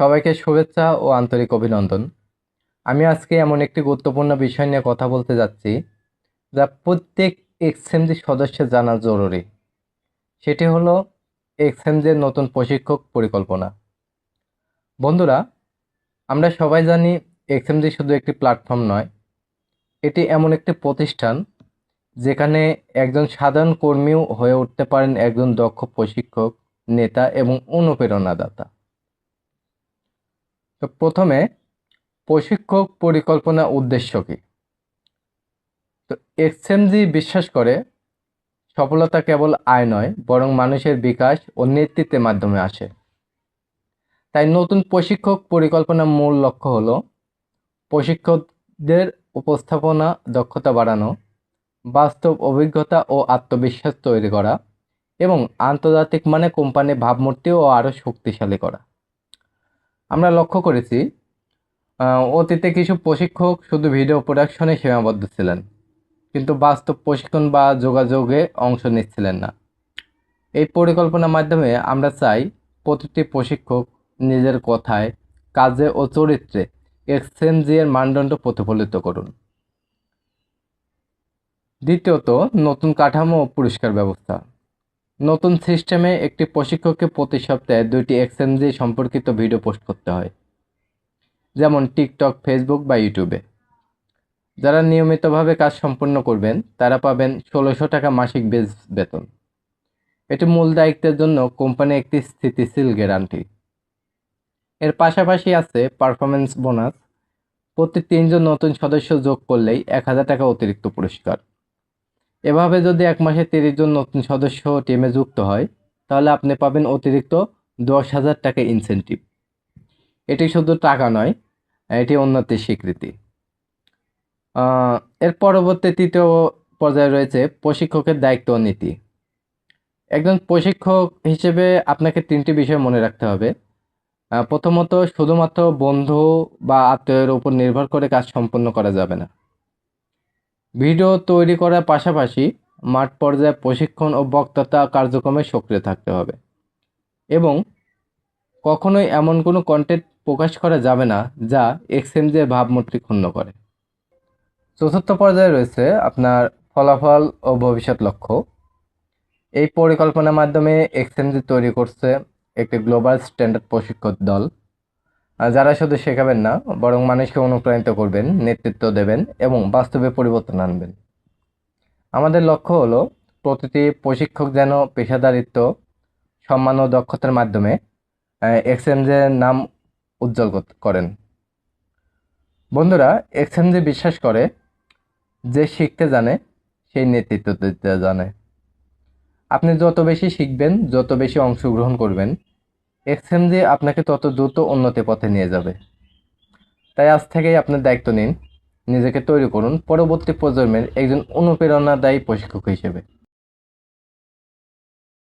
সবাইকে শুভেচ্ছা ও আন্তরিক অভিনন্দন। আমি আজকে এমন একটি গুরুত্বপূর্ণ বিষয় নিয়ে কথা বলতে যাচ্ছি, যা প্রত্যেক এক্সএমজি সদস্যের জানা জরুরি। সেটি হলো এক্সএমজির নতুন প্রশিক্ষক পরিকল্পনা। বন্ধুরা, আমরা সবাই জানি এক্সএমজি শুধু একটি প্ল্যাটফর্ম নয়, এটি এমন একটি প্রতিষ্ঠান যেখানে একজন সাধারণ কর্মীও হয়ে উঠতে পারেন একজন দক্ষ প্রশিক্ষক, নেতা এবং অনুপ্রেরণাদাতা। তো প্রথমে প্রশিক্ষক পরিকল্পনা উদ্দেশ্য কি? তো এক্সএমজি বিশ্বাস করে সফলতা কেবল আয় নয়, বরং মানুষের বিকাশ ও নেতৃত্বের মাধ্যমে আসে। তাই নতুন প্রশিক্ষক পরিকল্পনার মূল লক্ষ্য হল প্রশিক্ষকদের উপস্থাপনা, দক্ষতা বাড়ানো, বাস্তব অভিজ্ঞতা ও আত্মবিশ্বাস তৈরি করা এবং আন্তর্জাতিক মানে কোম্পানির ভাবমূর্তিও আরও শক্তিশালী করা। আমরা লক্ষ্য করেছি অতীতে কিছু প্রশিক্ষক শুধু ভিডিও প্রোডাকশনে সীমাবদ্ধ ছিলেন, কিন্তু বাস্তব প্রশিক্ষণ বা যোগাযোগে অংশ নিচ্ছিলেন না। এই পরিকল্পনার মাধ্যমে আমরা চাই প্রতিটি প্রশিক্ষক নিজের কথায়, কাজে ও চরিত্রে এক্সচেঞ্জের মানদণ্ড প্রতিফলিত করুন। দ্বিতীয়ত, নতুন কাঠামো ও পুরস্কার ব্যবস্থা। নতুন সিস্টেমে একটি প্রশিক্ষককে প্রতি সপ্তাহে দুইটি এক্সচেঞ্জে সম্পর্কিত ভিডিও পোস্ট করতে হয়, যেমন টিকটক, ফেসবুক বা ইউটিউবে। যারা নিয়মিতভাবে কাজ সম্পন্ন করবেন, তারা পাবেন ষোলোশো টাকা মাসিক বেজ বেতন। এটি মূল দায়িত্বের জন্য কোম্পানি একটি স্থিতিশীল গ্যারান্টি। এর পাশাপাশি আছে পারফরমেন্স বোনাস। প্রতি তিনজন নতুন সদস্য যোগ করলেই এক হাজার টাকা অতিরিক্ত পুরস্কার। এভাবে যদি এক মাসে তিরিশ জন নতুন সদস্য টিমে যুক্ত হয়, তাহলে আপনি পাবেন অতিরিক্ত দশ হাজার টাকা ইনসেন্টিভ এটি শুধু টাকা নয়, এটি উন্নতির স্বীকৃতি। এর পরবর্তী তৃতীয় পর্যায়ে রয়েছে প্রশিক্ষকের দায়িত্ব নীতি। একজন প্রশিক্ষক হিসেবে আপনাকে তিনটি বিষয় মনে রাখতে হবে। প্রথমত, শুধুমাত্র বন্ধু বা আত্মীয়ের উপর নির্ভর করে কাজ সম্পন্ন করা যাবে না। ভিডিও তৈরি করার পাশাপাশি মাঠ পর্যায়ে প্রশিক্ষণ ও বক্তৃতা কার্যক্রমে সক্রিয় থাকতে হবে। এবং কখনোই এমন কোনো কন্টেন্ট প্রকাশ করা যাবে না যা এক্সএমজের ভাবমূর্তি ক্ষুণ্ণ করে। চতুর্থ পর্যায়ে রয়েছে আপনার ফলাফল ও ভবিষ্যৎ লক্ষ্য। এই পরিকল্পনার মাধ্যমে এক্সএমজি তৈরি করছে একটি গ্লোবাল স্ট্যান্ডার্ড প্রশিক্ষক দল। যারা শুধু শেখাবেন না, বরং মানুষকে অনুপ্রাণিত করবেন, নেতৃত্ব দেবেন এবং বাস্তবে পরিবর্তন আনবেন। আমাদের লক্ষ্য হলো প্রতিটি প্রশিক্ষক যেন পেশাদারিত্ব, সম্মান ও দক্ষতার মাধ্যমে এক্সএমজের নাম উজ্জ্বল করেন। বন্ধুরা, এক্সএমজি বিশ্বাস করে যে শিখতে জানে, সেই নেতৃত্ব দিতে জানে। আপনি যত বেশি শিখবেন, যত বেশি অংশগ্রহণ করবেন এক্সএমজি আপনাকে তত দ্রুত উন্নতি পথে নিয়ে যাবে। তাই আজ থেকেই আপনার দায়িত্ব নিন, নিজেকে তৈরি করুন। পরবর্তী প্রজন্মের একজন অনুপ্রেরণাদায়ী প্রশিক্ষক হিসেবে।